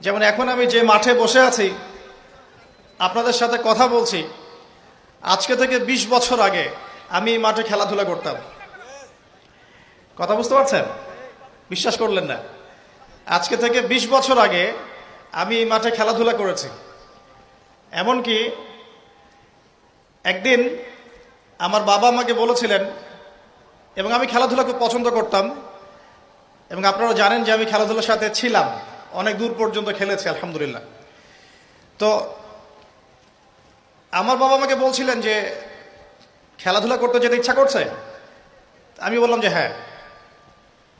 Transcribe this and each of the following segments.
যেমন এখন আমি যে মাঠে বসে আছি, আপনাদের সাথে কথা বলছি, আজকে থেকে ২০ বছর আগে আমি এই মাঠে খেলাধুলা করতাম। কথা বুঝতে পারছেন? বিশ্বাস করলেন না। আজকে থেকে ২০ বছর আগে আমি এই মাঠে খেলাধুলা করেছি। এমনকি একদিন আমার বাবা আমাকে বলেছিলেন, এবং আমি খেলাধুলা খুব পছন্দ করতাম, এবং আপনারা জানেন যে আমি খেলাধুলার সাথে ছিলাম। অনেক দূর পর্যন্ত খেলেছে, আলহামদুলিল্লাহ। তো আমার বাবা আমাকে বলছিলেন যে, খেলাধুলা করতে যেতে ইচ্ছা করছে? আমি বললাম যে হ্যাঁ।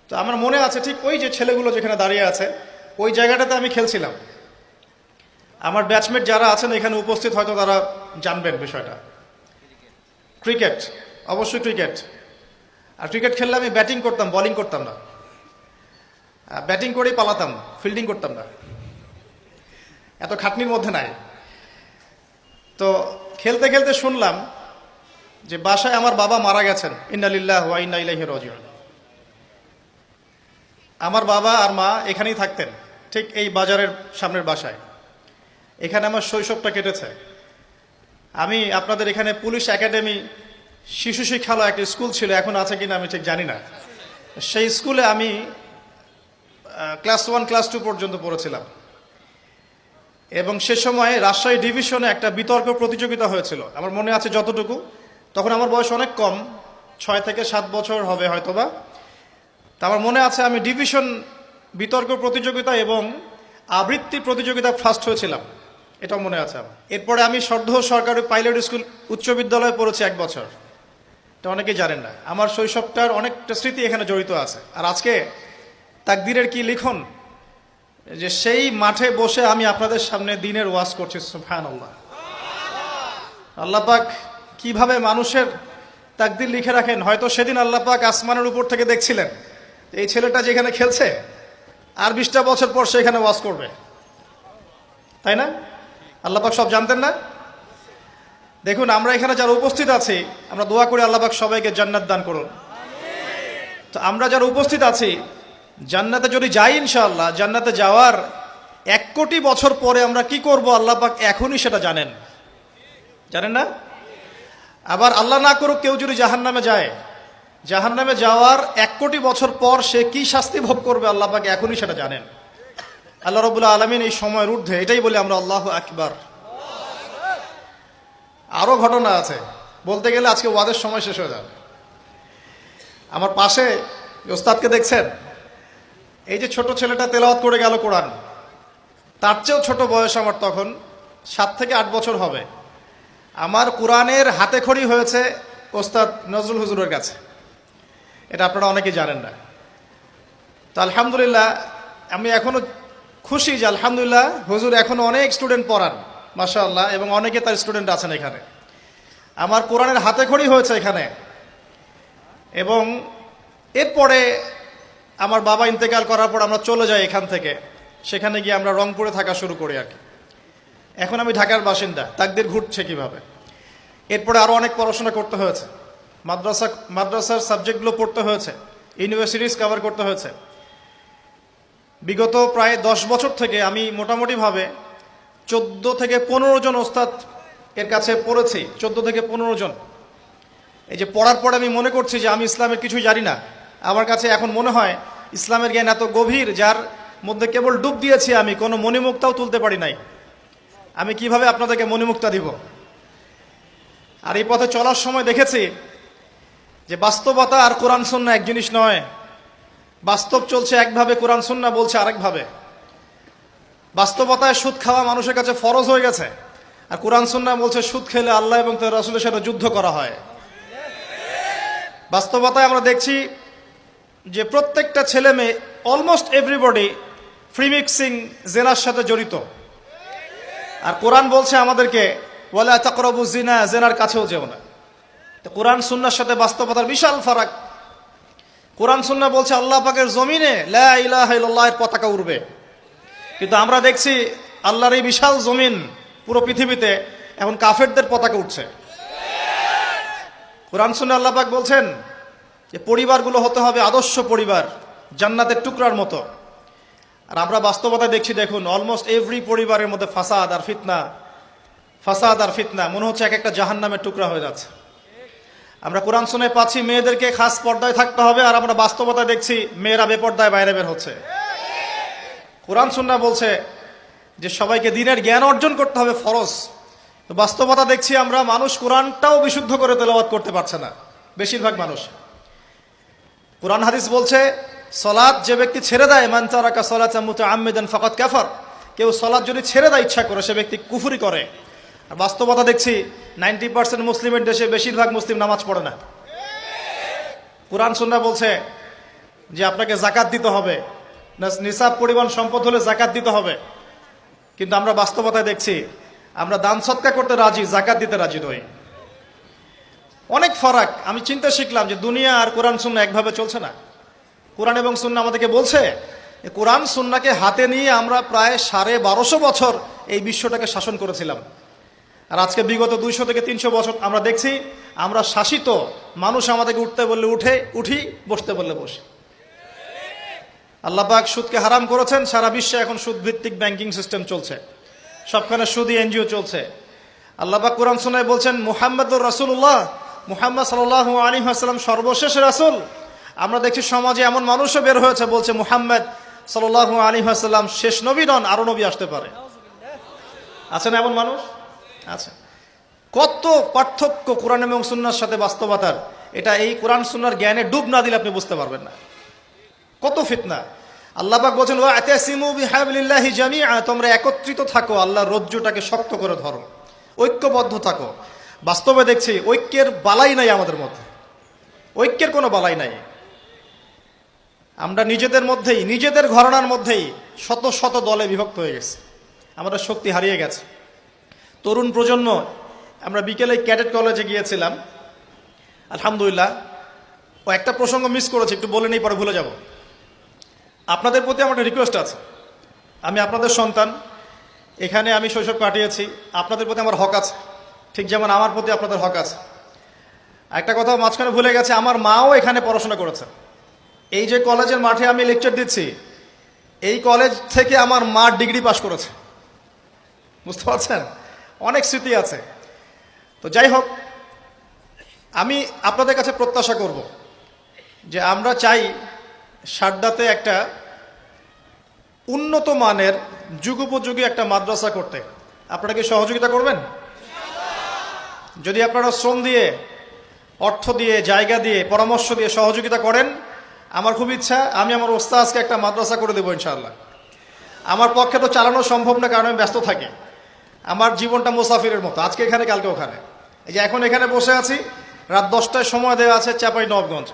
তো আমার মনে আছে ঠিক ওই যে ছেলেগুলো যেখানে দাঁড়িয়ে আছে, ওই জায়গাটাতে আমি খেলছিলাম। আমার ব্যাচমেট যারা আছেন এখানে উপস্থিত, হয়তো তারা জানবেন বিষয়টা। ক্রিকেট অবশ্যই ক্রিকেট আর ক্রিকেট খেললে আমি ব্যাটিং করতাম বোলিং করতাম না। ব্যাটিং করেই পালাতাম ফিল্ডিং করতাম না। এত খাটনির মধ্যে নাই। তো খেলতে খেলতে শুনলাম যে বাসায় আমার বাবা মারা গেছেন। ইন্নালিল্লাহ ওয়া ইন্না ইলাইহি রাজিউন। আমার বাবা আর মা এখানেই থাকতেন, ঠিক এই বাজারের সামনের বাসায়। এখানে আমার শৈশবটা কেটেছে। আমি আপনাদের এখানে পুলিশ একাডেমি শিশু শিক্ষালয় একটা স্কুল ছিল, এখন আছে কিনা আমি ঠিক জানি না। সেই স্কুলে আমি ক্লাস ওয়ান ক্লাস টু পর্যন্ত পড়েছিলাম। এবং সে সময় রাজশাহী ডিভিশনে একটা বিতর্ক প্রতিযোগিতা হয়েছিল। আমার মনে আছে যতটুকু। তখন আমার বয়স অনেক কম, ছয় থেকে সাত বছর হবে হয়তোবা। তা আমার মনে আছে আমি ডিভিশন বিতর্ক প্রতিযোগিতা এবং আবৃত্তি প্রতিযোগিতা ফার্স্ট হয়েছিলাম। এটাও মনে আছে আমার। এরপরে আমি সর্ধ সরকারি পাইলট স্কুল উচ্চ বিদ্যালয়ে পড়েছি এক বছর। এটা অনেকেই জানেন না। আমার শৈশবটার অনেকটা স্মৃতি এখানে জড়িত আছে। আর আজকে তাকদিরের কি লিখন? যে সেই মাঠে বসে আমি আপনাদের সামনে দিনের ওয়াজ করছি সুফান আল্লাহ আল্লাপাক কীভাবে মানুষের তাকদির লিখে রাখেন? হয়তো সেদিন আল্লাপাক আসমানের উপর থেকে দেখছিলেন, এই ছেলেটা যেখানে খেলছে, আর বিশটা বছর পর সে এখানে ওয়াজ করবে। তাই না? আল্লাপাক সব জানতেন না? দেখুন, আমরা এখানে যারা উপস্থিত আছি, আমরা দোয়া করি আল্লাপাক সবাইকে জান্নাত দান করুন। তো আমরা যারা উপস্থিত আছি জান্নাতে যদি যাই ইনশাআল্লাহ, জান্নাতে যাওয়ার এক কোটি বছর পরে আমরা কি করব? আল্লাহ পাক এখনই সেটা জানেন। জানেন না? আবার আল্লাহ না করুক কেউ যদি জাহান নামে যায় জাহান নামে যাওয়ার এক কোটি বছর পর সে কি শাস্তি ভোগ করবে? আল্লাহ পাক এখনই সেটা জানেন। আল্লাহ রবুল্লা আলমিন এই সময়ের ঊর্ধ্বে এটাই বলি আমরা, আল্লাহ আকবার। আরও ঘটনা আছে। বলতে গেলে আজকে ওয়াদের সময় শেষ হয়ে যাবে। আমার পাশে ওস্তাদকে দেখছেন? এই যে ছোট ছেলেটা তেলাওয়াত করে গেল কোরআন, তার চেয়েও ছোট বয়স আমার তখন, সাত থেকে আট বছর হবে। আমার কোরআনের হাতে খড়ি হয়েছে ওস্তাদ নজরুল হুজুরের কাছে। এটা আপনারা অনেকেই জানেন না। তো আলহামদুলিল্লাহ, আমি এখনও খুশি যে আলহামদুলিল্লাহ হুজুর এখনও অনেক স্টুডেন্ট পড়ান মাসা আল্লাহ এবং অনেকে তার স্টুডেন্ট আছেন এখানে। আমার কোরআনের হাতে খড়ি হয়েছে এখানে, এবং এরপরে আমার বাবা ইন্তেকাল করার পর আমরা চলে যাই এখান থেকে। সেখানে গিয়ে আমরা রংপুরে থাকা শুরু করি আর কি। এখন আমি ঢাকার বাসিন্দা। তাকদের ঘুরছে কীভাবে? এরপরে আরও অনেক পড়াশোনা করতে হয়েছে। মাদ্রাসা, মাদ্রাসার সাবজেক্টগুলো পড়তে হয়েছে। ইউনিভার্সিটিস কভার করতে হয়েছে। বিগত প্রায় দশ বছর থেকে আমি মোটামুটিভাবে চোদ্দ থেকে পনেরো জন ওস্তাদ এর কাছে পড়েছি। চোদ্দ থেকে পনেরো জন। এই যে পড়ার পরে আমি মনে করছি যে আমি ইসলামের কিছুই জানি না। আমার কাছে এখন মনে হয় ইসলামের জ্ঞান এত গভীর, যার মধ্যে কেবল ডুব দিয়েছি আমি, কোনো মণিমুক্তাও তুলতে পারি নাই। আমি কীভাবে আপনাদেরকে মণিমুক্তা দিব? আর এই পথে চলার সময় দেখেছি যে বাস্তবতা আর কোরআন সন্না এক জিনিস নয়। বাস্তব চলছে একভাবে, কোরআন সন্না বলছে আরেকভাবে। বাস্তবতায় সুদ খাওয়া মানুষের কাছে ফরজ হয়ে গেছে, আর কোরআন সন্না বলছে সুদ খেলে আল্লাহ এবং তার রাসুলের সাথে যুদ্ধ করা হয়। বাস্তবতায় আমরা দেখছি যে প্রত্যেকটা ছেলে মেয়ে অলমোস্ট এভরিবডি ফ্রি মিক্সিং জেনার সাথে জড়িত। আর কোরআন বলছে আমাদেরকে বলে তাকরবু জিনা জেনার কাছেও যেও না। তো কোরআন সুন্নার সাথে বাস্তবতার বিশাল ফারাক। কোরআন সুন্না বলছে আল্লাহ পাকের জমিনে, লা ইলাহা ইল্লাল্লাহের পতাকা উড়বে। কিন্তু আমরা দেখছি আল্লাহর এই বিশাল জমিন পুরো পৃথিবীতে এখন কাফেরদের পতাকা উঠছে কোরআন সুন্না আল্লাহ পাক বলছেন যে পরিবারগুলো হতে হবে আদর্শ পরিবার, জান্নাতের টুকরার মতো। আর আমরা বাস্তবতা দেখছি, দেখুন অলমোস্ট এভরি পরিবারের মধ্যে ফাসাদ আর ফিতনা, ফাসাদ আর ফিতনা, মনে হচ্ছে এক একটা জাহান নামের টুকরা হয়ে যাচ্ছে। আমরা কোরআন শুনে পাচ্ছি, মেয়েদেরকে খাস পর্দায় থাকতে হবে, আর আমরা বাস্তবতা দেখছি, মেয়েরা বেপর্দায় বাইরে বের হচ্ছে। কোরআন সুন্না বলছে যে সবাইকে দিনের জ্ঞান অর্জন করতে হবে, ফরজ। বাস্তবতা দেখছি আমরা, মানুষ কোরআনটাও বিশুদ্ধ করে তেলাওয়াত করতে পারছে না, বেশিরভাগ মানুষ। কোরআন হাদিস বলছে সলাদ যে ব্যক্তি ছেড়ে দেয়, মান তারাকা সলাত আহমেদান ফাকাত কাফার, কেউ সলাদ যদি ছেড়ে দেয় ইচ্ছা করে, সে ব্যক্তি কুফুরি করে। আর বাস্তবতা দেখছি, নাইনটি পার্সেন্ট মুসলিমের দেশে বেশিরভাগ মুসলিম নামাজ পড়ে না। কোরআন সুন্না বলছে যে আপনাকে জাকাত দিতে হবে নিসাব পরিমাণ সম্পদ হলে জাকাত দিতে হবে। কিন্তু আমরা বাস্তবতায় দেখছি, আমরা দান সৎকা করতে রাজি, জাকাত দিতে রাজি নই। অনেক ফারাক। আমি চিন্তা শিখলাম যে দুনিয়া আর কোরআন সুন্না একভাবে চলছে না। কোরআন এবং সুন্না আমাদেরকে বলছে কোরআন সুন্নাকে হাতে নিয়ে আমরা প্রায় সাড়ে বারোশো বছর এই বিশ্বটাকে শাসন করেছিলাম। আর আজকে বিগত দুইশো থেকে তিনশো বছর আমরা দেখছি, আমরা শাসিত মানুষ আমাদেরকে উঠতে বললে উঠে, উঠি, বসতে বললে বসি। আল্লাহ পাক সুদকে হারাম করেছেন, সারা বিশ্বে এখন সুদ ভিত্তিক ব্যাংকিং সিস্টেম চলছে। সবখানে সুদি এনজিও চলছে। আল্লাহ পাক কোরআন শোনায় বলছেন, মুহাম্মদুর রাসূলুল্লাহ মুহাম্মদ সাল্লাল্লাহু আলাইহি ওয়াসাল্লাম সর্বশেষ রাসূল। আমরা দেখছি সমাজে এমন মানুষও বের হয়েছে, বলছে মুহাম্মদ সাল্লাল্লাহু আলাইহি ওয়াসাল্লাম শেষ নবী নন, আরও নবী আসতে পারে। আছে না এমন মানুষ? আছে। কত পার্থক্য কোরআন এবং সুন্নার সাথে বাস্তবতার। এটা এই কোরআন সুন্নার জ্ঞানে ডুব না দিলে আপনি বুঝতে পারবেন না। কত ফিতনা। আল্লাহ পাক বলছেন তোমরা একত্রিত থাকো, আল্লাহর রজ্জুটাকে শক্ত করে ধরো। ঐক্যবদ্ধ থাকো। বাস্তবে দেখছি ঐক্যের বালাই নাই আমাদের মধ্যে। ঐক্যের কোনো বালাই নাই। আমরা নিজেদের মধ্যেই, নিজেদের ঘরনার মধ্যেই শত শত দলে বিভক্ত হয়ে গেছে। আমাদের শক্তি হারিয়ে গেছে। তরুণ প্রজন্ম, আমরা বিকেলে ক্যাডেট কলেজে গিয়েছিলাম। আলহামদুলিল্লাহ, ও একটা প্রসঙ্গ মিস করেছি, একটু বলে নেই, পরে ভুলে যাব। আপনাদের প্রতি আমার একটা রিকোয়েস্ট আছে। আমি আপনাদের সন্তান, এখানে আমি শৈশব কাটিয়েছি, আপনাদের প্রতি আমার হক আছে। ঠিক যেমন আমার প্রতি আপনাদের হক আছে। একটা কথা মাঝখানে ভুলে গেছে, আমার মাও এখানে পড়াশোনা করেছে। এই যে কলেজের মাঠে আমি লেকচার দিচ্ছি, এই কলেজ থেকে আমার মা ডিগ্রি পাশ করেছে। বুঝতে পারছেন? অনেক স্মৃতি আছে। তো যাই হোক, আমি আপনাদের কাছে প্রত্যাশা করব যে আমরা চাই সাড্ডাতে একটা উন্নত মানের, যুগোপযোগী একটা মাদ্রাসা করতে। আপনারা কি সহযোগিতা করবেন? যদি আপনারা শ্রম দিয়ে, অর্থ দিয়ে, জায়গা দিয়ে, পরামর্শ দিয়ে সহযোগিতা করেন, আমার খুব ইচ্ছা, আমি আমার ওস্তাজকে একটা মাদ্রাসা করে দেবো ইনশাআল্লাহ। আমার পক্ষে তো চালানো সম্ভব না, কারণ আমি ব্যস্ত থাকি। আমার জীবনটা মুসাফিরের মতো, আজকে এখানে, কালকে ওখানে। এই যে এখন এখানে বসে আছি, রাত দশটায় সময় দেওয়া আছে চাপাই নবগঞ্জ।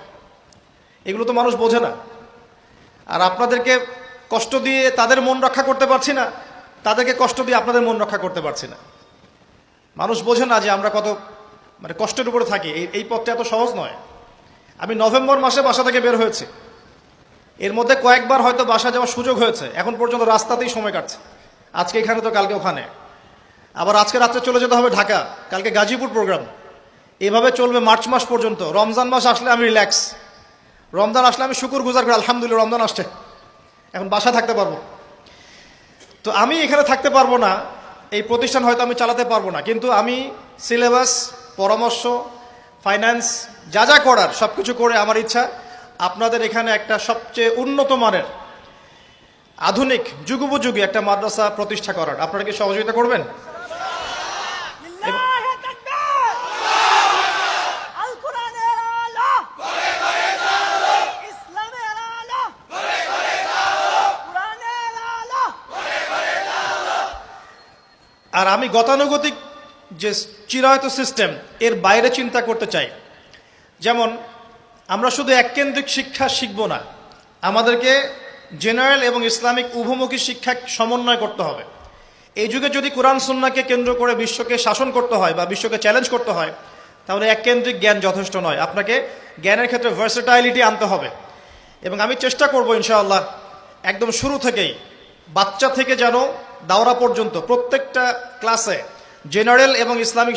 এগুলো তো মানুষ বোঝে না। আর আপনাদেরকে কষ্ট দিয়ে তাদের মন রক্ষা করতে পারছি না, তাদেরকে কষ্ট দিয়ে আপনাদের মন রক্ষা করতে পারছি না। মানুষ বোঝে না যে আমরা কত মানে কষ্টের উপরে থাকি। এই এই পথটা এত সহজ নয়। আমি নভেম্বর মাসে বাসা থেকে বের হয়েছে। এর মধ্যে কয়েকবার হয়তো বাসা যাওয়ার সুযোগ হয়েছে। এখন পর্যন্ত রাস্তাতেই সময় কাটছে। আজকে এখানে তো কালকে ওখানে। আবার আজকে রাত্রে চলে যেতে হবে ঢাকা। কালকে গাজীপুর প্রোগ্রাম। এভাবে চলবে মার্চ মাস পর্যন্ত। রমজান মাস আসলে আমি রিল্যাক্স। রমজান আসলে আমি শুকুর গুজার করি, আলহামদুলিল্লাহ, রমজান আসছে। এখন বাসা থাকতে পারব। তো আমি এখানে থাকতে পারব না। এই প্রতিষ্ঠান হয়তো আমি চালাতে পারব না, কিন্তু আমি সিলেবাস, পরামর্শ ফাইন্যান্স যা যা করার সব কিছু করে আমার ইচ্ছা, আপনাদের এখানে একটা সবচেয়ে উন্নত মানের, আধুনিক, যুগোপযোগী একটা মাদ্রাসা প্রতিষ্ঠা করার। আপনারা কি সহযোগিতা করবেন লিল্লাহি তাকবীর আল কোরআনের আলো ইসলামের আলো কোরআনের আলো আর আমি গতানুগতিক যে চিরায়ত সিস্টেম, এর বাইরে চিন্তা করতে চাই। যেমন, আমরা শুধু এককেন্দ্রিক শিক্ষা শিখব না, আমাদেরকে জেনারেল এবং ইসলামিক উভমুখী শিক্ষা সমন্বয় করতে হবে। এই যুগে যদি কোরআন সুন্নাকে কেন্দ্র করে বিশ্বকে শাসন করতে হয় বা বিশ্বকে চ্যালেঞ্জ করতে হয়, তাহলে এককেন্দ্রিক জ্ঞান যথেষ্ট নয়। আপনাকে জ্ঞানের ক্ষেত্রে ভার্সেটাইলিটি আনতে হবে। এবং আমি চেষ্টা করব ইনশাআল্লাহ, একদম শুরু থেকেই, বাচ্চা থেকে যেন দাওরা পর্যন্ত প্রত্যেকটা ক্লাসে জেনারেল এবং ইসলামিক